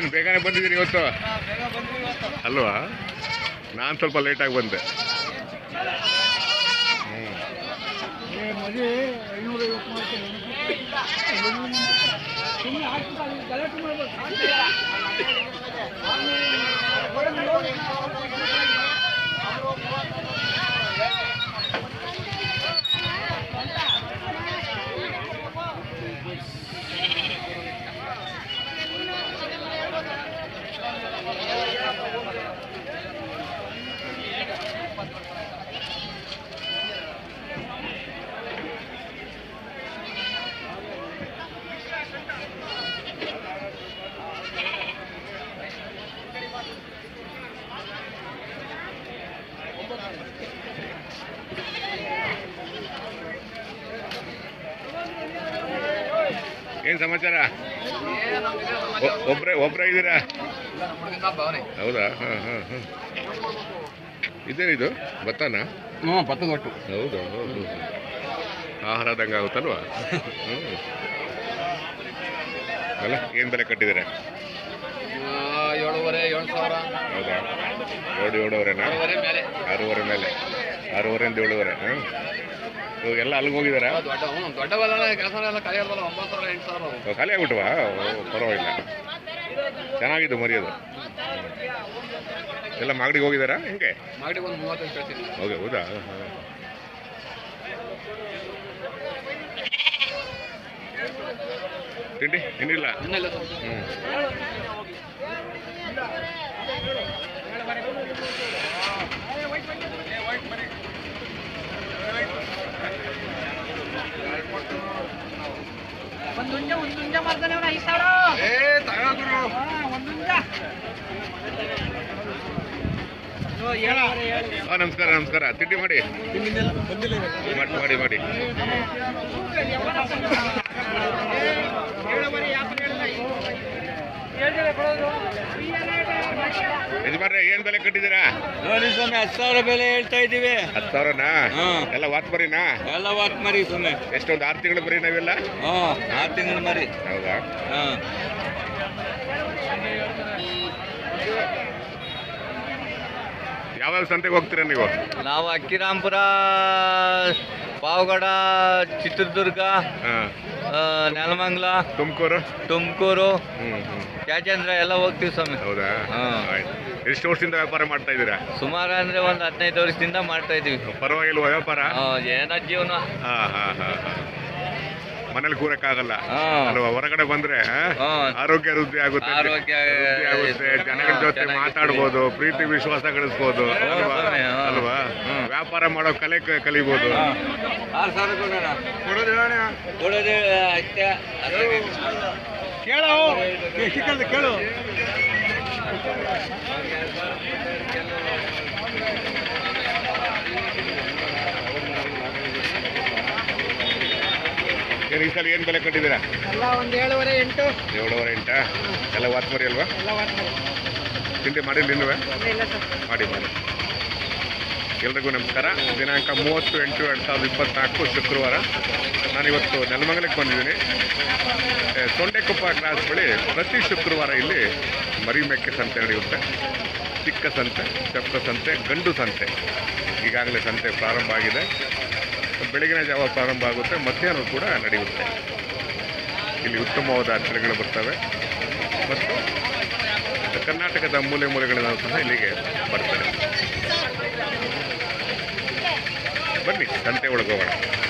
ಏನು ಬೇಗನೆ ಬಂದಿದ್ದೀನಿ ಇವತ್ತು. ಅಲ್ವಾ? ನಾನು ಸ್ವಲ್ಪ ಲೇಟಾಗಿ ಬಂದೆ. ಹ್ಞೂ ಏನು ಸಮಾಚಾರ? ಒಬ್ರೆ ಒಬ್ರೇ ಒಬ್ರೇ ಇದ್ದೀರಾ? ಹೌದಾ? ಹಾಂ ಹಾಂ ಹಾಂ. ಇದೇನಿದು? ಭತ್ತನ? ಹ್ಞೂ ಭತ್ತದ ಒಟ್ಟು. ಹೌದು? ಹೌದು ಆಹಾರದಂಗೆ ಆಗುತ್ತಲ್ವಾ? ಹ್ಞೂ ಅಲ್ಲ ಏನು ಬೆಲೆ ಕಟ್ಟಿದ್ದೀರಾ? ಏಳುವರೆ ಏಳು ಸಾವಿರ. ಹೌದಾ? ಏಳು ಏಳುವರೆನಾ? ಆರೂವರೆ ಮೇಲೆ. ಆರೂವರೆಯಿಂದ ಏಳುವರೆ ಹಾಂ ಎಲ್ಲ ಅಲ್ಲಿಗೆ ಹೋಗಿದ್ದಾರಾ ದೊಡ್ಡ ಹ್ಞೂ ದೊಡ್ಡವಲ್ಲ ಕೆಲಸ ಎಲ್ಲ ಕಲಿಯೋದಲ್ಲ ಒಂಬತ್ತು ಸಾವಿರ ಎಂಟು ಸಾವಿರ ಅವು. ಖಾಲಿ ಆಗ್ಬಿಟ್ವಾ? ಓ, ಪರವಾಗಿಲ್ಲ. ಚೆನ್ನಾಗಿದ್ದು ಮರಿಯೋದು. ಎಲ್ಲ ಮಾಗಡಿಗೆ ಹೋಗಿದ್ದಾರಾ ಹೆಂಗೆ? ಒಂದು ಮೂವತ್ತೈದು ಕಳ್ತೀನಿ ಹೌದಾ? ತಿಂಡಿ ಇನ್ನೆಲ್ಲ ಹ್ಞೂ ಒಂದು ಹುಂಜ ಒಂದು ಹುಂಜ ಮಾಡ್ತಾನೆ ಅವನ ಐದು ಸಾವಿರ ಏ ಒಂದು ಹುಂಜ. ಹಾಂ ನಮಸ್ಕಾರ ನಮಸ್ಕಾರ ತಿಂಡಿ ಮಾಡಿ ಮಾಡಿ ಮಾಡಿ ಮಾಡಿ ಏಳುವರೆ ವ್ಯಾಪಾರ ಹೇಳಿಲ್ಲ. ಹೇಳ್ದೇವೆ ಕೊಡೋದು. ಯಜಮಾನ್ರೆ ಏನ್ ಬೆಲೆ ಕಟ್ಟಿದ್ದೀರಾ? ನೋಡಿ ಸ್ವಾಮಿ ಹತ್ತು ಸಾವಿರ ಬೆಲೆ ಹೇಳ್ತಾ ಇದ್ದೀವಿ. ಹತ್ತು ಸಾವಿರನಾ? ಹಾಂ. ಎಲ್ಲ ವಾತ್ ಮರಿನಾ? ಎಲ್ಲ ವಾತ್ ಮರಿ ಸ್ವಾಮಿ. ಎಷ್ಟೊಂದು ಆರು ತಿಂಗಳು ಬರೀ ನಾವೆಲ್ಲ? ಆರು ತಿಂಗಳು ಮರಿ. ಹೌದಾ? ಹಾ. ಯಾವ್ಯಾವ ಸಂತೆಗೆ ಹೋಗ್ತೀರಾ ನೀವು? ನಾವು ಅಕ್ಕಿರಾಂಪುರ ಪಾವಗಡ ಚಿತ್ರದುರ್ಗ ನೆಲಮಂಗ್ಲ ತುಮಕೂರು. ತುಮಕೂರು. ಯಾಕೆಂದ್ರೆ ಎಲ್ಲ ಹೋಗ್ತೀವಿ ಸ್ವಾಮಿ. ಹೌದಾ. ಆಯ್ತು. ಎಷ್ಟು ವರ್ಷದಿಂದ ವ್ಯಾಪಾರ ಮಾಡ್ತಾ ಇದ್ದೀರಾ? ಸುಮಾರು ಅಂದ್ರೆ ಒಂದು ಹದಿನೈದು ವರ್ಷದಿಂದ ಮಾಡ್ತಾ ಇದೀವಿ ಪರವಾಗಿಲ್ವಾ ವ್ಯಾಪಾರ? ಆ, ಏನ ಜೀವನ. ಹಾ ಹಾ ಹಾ ಹಾ. ಮನೇಲಿ ಕೂರಕ್ಕಾಗಲ್ಲ. ಆಗಲ್ಲ ಅಲ್ವಾ? ಹೊರಗಡೆ ಬಂದ್ರೆ? ಆರೋಗ್ಯ ವೃದ್ಧಿ ಆಗುತ್ತೆ. ಆರೋಗ್ಯ ವೃದ್ಧಿ ಆಗುತ್ತೆ. ಜನಗಳ ಜೊತೆ. ಮಾತಾಡ್ಬೋದು ಪ್ರೀತಿ ವಿಶ್ವಾಸ ಗಳಿಸ್ಬೋದು. ಅಲ್ವಾ? ವ್ಯಾಪಾರ ಮಾಡೋ ಕಲೆ ಕ- ಕಲಿಬೋದು. ಕೇಳು. ಕೇಳು. ಈ ಸಲ ಏನು ಬೆಲೆ ಕಟ್ಟಿದ್ದೀರಾ? ಎಲ್ಲ ಒಂದು ಏಳುವರೆ ಎಂಟು. ಏಳುವರೆ ಎಂಟ? ಎಲ್ಲ ವಾತ್ಮರಿ ಅಲ್ವಾ? ಎಲ್ಲ ತಿಂಡಿ ಮಾಡಿ ಇಲ್ಲ ಸರ್. ಮಾಡಿ ಮಾಡಿ. ಎಲ್ರಿಗೂ ನಮಸ್ಕಾರ. ದಿನಾಂಕ ಮೂವತ್ತು ಎಂಟು ಎರಡು ಸಾವಿರದ ಇಪ್ಪತ್ನಾಲ್ಕು ಶುಕ್ರವಾರ. ನಾನಿವತ್ತು ನೆಲಮಂಗಲಕ್ಕೆ ಬಂದಿದ್ದೀನಿ. ತೊಂಡೆಕೊಪ್ಪ ಕ್ರಾಸ್ ಬಳಿ ಪ್ರತಿ ಶುಕ್ರವಾರ ಇಲ್ಲಿ ಮರಿಮೆಕ್ಕೆ ಮೇಕೆ ಸಂತೆ ನಡೆಯುತ್ತೆ. ಚಿಕ್ಕ ಸಂತೆ ಚಪ್ಪ ಸಂತೆ ಗಂಡು ಸಂತೆ. ಈಗಾಗಲೇ ಸಂತೆ ಪ್ರಾರಂಭ ಆಗಿದೆ. ಬೆಳಗಿನ ಜಾವ ಪ್ರಾರಂಭ ಆಗುತ್ತೆ, ಮಧ್ಯಾಹ್ನ ಕೂಡ ನಡೆಯುತ್ತೆ. ಇಲ್ಲಿ ಉತ್ತಮವಾದ ಆಚರಣೆಗಳು ಬರ್ತವೆ. ಮತ್ತು ಕರ್ನಾಟಕದ ಮೂಲೆ ಮೂಲೆಗಳಿಂದ ಸಹ ಇಲ್ಲಿಗೆ ಬರ್ತಾರೆ ಬನ್ನಿ ಸಂತೆ ಒಳಗೆ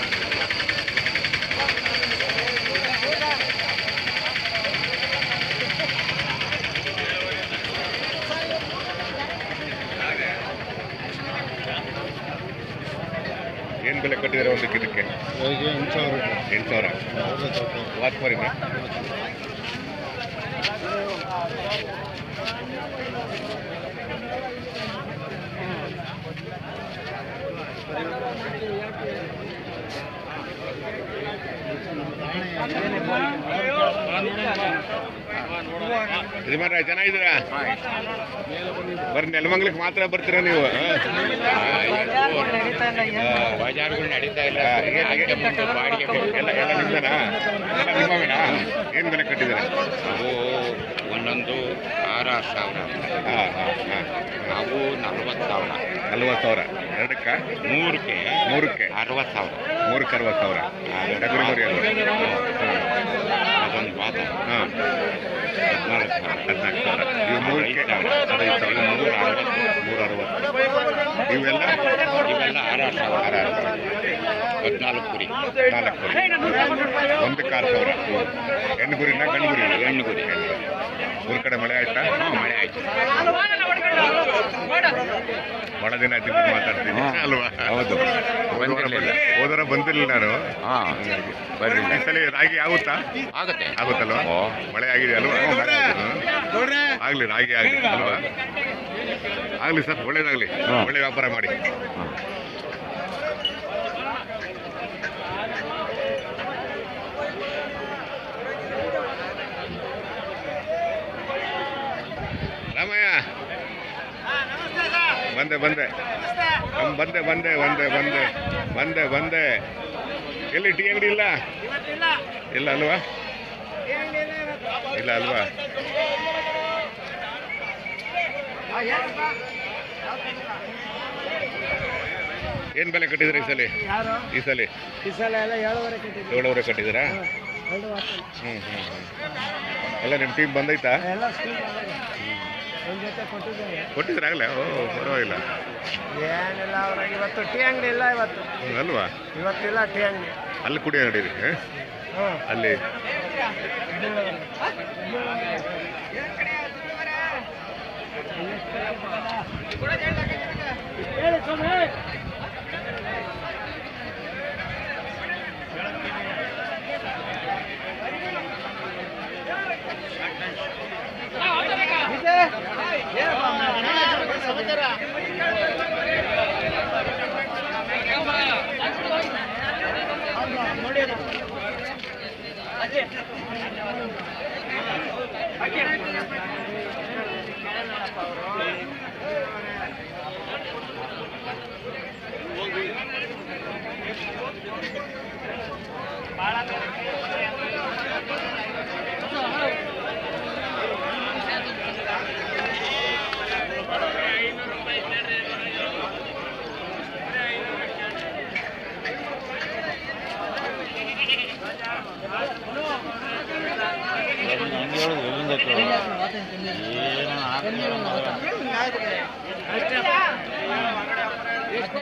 ಕಟ್ಟಿದ್ದಾರೆ ಒಂದು ಇದಕ್ಕೆ ಎಂಟು ಸಾವಿರ. ಎಂಟು ಸಾವಿರ. ವಾತ್ ಯಜಮಾನ್ರೆ ಚೆನ್ನಾಗಿದ್ದೀರಾ? ಬರೀ ನೆಲಮಂಗ್ಲಕ್ಕೆ ಮಾತ್ರ ಬರ್ತೀರಾ ನೀವು? ಬಜಾರ್ಗಳು ನಡೀತಾ ಇಲ್ಲ. ಎಲ್ಲ ಎಲ್ಲ ನಿಮ್ದೇನಾ? ಎಲ್ಲ ನಿಮ್ಮವೇನಾ ಏನು ಬೆಲೆ ಕಟ್ಟಿದ್ದಾರೆ? ಅವು ಒಂದೊಂದು ಆರಾರು ಸಾವಿರ. ಹಾಂ ಹಾಂ ಹಾಂ. ನಾವು ನಲ್ವತ್ತು ಸಾವಿರ. ನಲ್ವತ್ತು ಸಾವಿರ. ಎರಡಕ್ಕೆ? ಮೂರಕ್ಕೆ ಮೂರಕ್ಕೆ? ಅರವತ್ತು ಸಾವಿರ. ಮೂರಕ್ಕೆ ಅರವತ್ತು ಸಾವಿರ. ಡಗರಿ ಮರಿ ಹಾಂ. ಹದಿನಾಲ್ಕು ಸಾವಿರ. ಹದಿನಾಲ್ಕು ಸಾವಿರ ಇವು ಮೂರಕ್ಕೆ ಹದಿನೈದು ಸಾವಿರ. ಮೂರು ಅರವತ್ತು. ಮೂರು ಅರವತ್ತು. ಇವೆಲ್ಲ ಇವೆಲ್ಲ ಆರಾರು ಸಾವಿರ. ಆರಾರು ಸಾವಿರ. ಹದಿನಾಲ್ಕು ಕುರಿ. ನಾಲ್ಕು ಒಂದಕ್ಕೆ ಆರು ಸಾವಿರ. ಹೆಣ್ಣು ಗುರಿನ ಗಂಡು ಗುರಿ ಹೆಣ್ಣು ಗುರಿ. ಊರ ಕಡೆ ಮಳೆ ಆಯ್ತಾ? ಮಳೆ ಆಯ್ತು. ದಿನ ಆಯ್ತು ಮಾತಾಡ್ತೀನಿ. ಅಲ್ವಾ? ಹೌದು. ಬಂದಿರಲಿಲ್ಲ. ಬಂದೆ ಬಂದಿರಲಿಲ್ಲ ನಾನು. ಹಾಂ ಈ ಸಲ ರಾಗಿ ಆಗುತ್ತಾ? ಆಗುತ್ತೆ. ಆಗುತ್ತಲ್ವಾ? ಓ. ಮಳೆ ಆಗಿದೆ ಅಲ್ವಾ. ಆಗ್ಲಿ ರಾಗಿ ಆಗಲಿ ಅಲ್ವಾ? ಆಗ್ಲಿ ಸರ್ ಒಳ್ಳೇದಾಗ್ಲಿ. ಒಳ್ಳೆ ವ್ಯಾಪಾರ ಮಾಡಿ ಹಾಂ ರಾಮಯ್ಯ ಬಂದೆ ಬಂದೆ. ಬಂದೆ ಬಂದೆ ಬಂದೆ ಬಂದೆ. ಬಂದೆ ಬಂದೆ. ಎಲ್ಲಿ ಟೀ ಅಂಗಡಿ ಇಲ್ಲ? ಇಲ್ಲ ಅಲ್ವಾ? ಇಲ್ಲ ಅಲ್ವಾ? ಏನ್ ಬೆಲೆ ಕಟ್ಟಿದ್ರಿ ಈ ಸಲ? ಈ ಸಲ? ಈ ಸಲ ಎಲ್ಲ ಏಳುವರೆ ಕಟ್ಟಿದ್ದೀರಾ? ಹ್ಮ್ ಹ್ಮ್ ಹ್ಮ್ ಎಲ್ಲ ನಿಮ್ಮ ಟೀಮ್ ಬಂದೈತಾ. ಕೊಟ್ಟಿದ್ರೆ ಆಗಲೇ ಓ ಪರವಾಗಿಲ್ಲ. ಏನಿಲ್ಲ ಅವ್ರ ಇವತ್ತು ಟೀ ಅಂಗಡಿ ಇಲ್ಲ ಇವತ್ತು. ಅಲ್ವಾ? ಇವತ್ತಿಲ್ಲ ಟೀ ಅಂಗಡಿ. ಅಲ್ಲಿ ಕುಡಿಯೋ ನಡೀರಿ ಅಲ್ಲಿ. ಎಲ್ಲಿಂದ